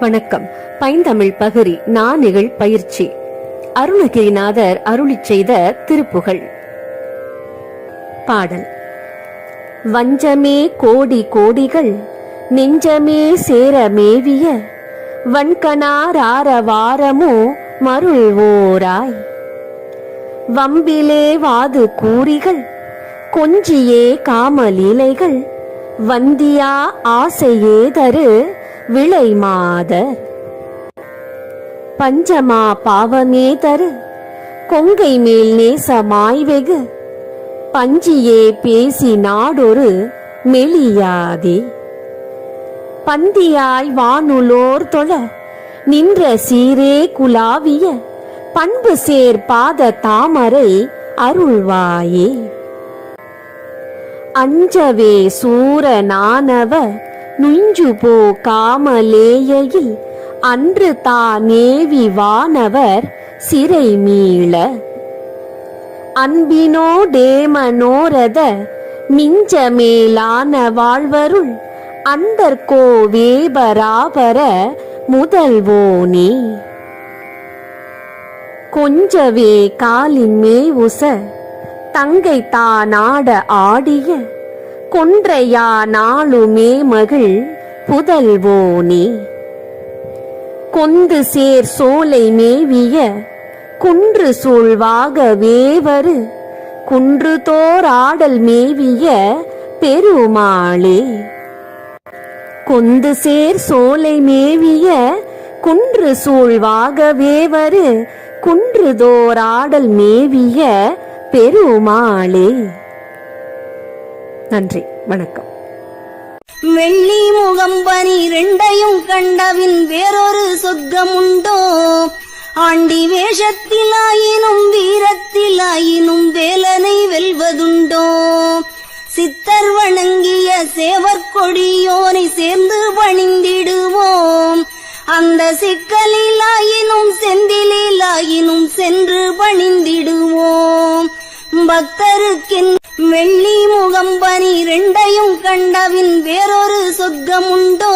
வணக்கம். பைந்தமிழ் பகுதி நாணிகள் பயிற்சி. அருணகிரிநாதர் அருளிச் செய்த திருப்புகழ். பாடல். வஞ்சமே கோடி கோடிகள் நெஞ்சமே சேர மேவிய வன்கணாரார மருள் மருள்வோராய் வம்பிலே வாது கூறிகள் கொஞ்சியே காமலீலைகள் வந்தியா ஆசையே தரு விளை மாத பஞ்சமா பாவமே தரு கொங்கை மேல் நேசமாய் வெகு. பஞ்சியே பேசி நாடொரு மெலியாதே. பந்தியாய் வானுலோர் தொழ நின்ற சீரே குலாவிய பண்பு சேர் பாத தாமரை அருள்வாயே. அஞ்சவே சூரனானவ நுஞ்சு போ காமலேயில் அன்று தா நேவி வானவர் சிறை மீள அன்பினோ டேமனோரத மிஞ்ச மேலான வாழ்வருள் அந்தர்கோ வேபராபர முதல்வோனே. கொஞ்சவே காலின் மேவுச தங்கை தானாட ஆடிய கொன்றையா நாளுமே மகிழ் புதல்வோனே கொந்து சேர் சோலை மேவிய குன்று சூழ்வாக வேவரு குன்று தோராடல் மேவிய பெருமாளே. கொந்து சேர் சோலை மேவிய குன்று சூழ்வாக வேவரு குன்றுதோராடல் மேவிய பெருமாளே. நன்றி வணக்கம். வெள்ளி முகம் பனி ரெண்டையும் கண்டவின் வேறொரு சொர்க்கம் உண்டோ ஆண்டி வேஷத்திலாயினும் வீரத்திலாயினும் வேலனை வெல்வதுண்டோ? சித்தர் வணங்கிய சேவர் கொடியோனை சேர்ந்து பணிந்திடுவோம். அந்த சிக்கலிலாயினும் செந்திலாயினும் சென்று பணிந்திடுவோம். பக்தருக்கின் வெள்ளி முகம் கண்டவின் வேறொரு சொர்க்கமுண்டோ?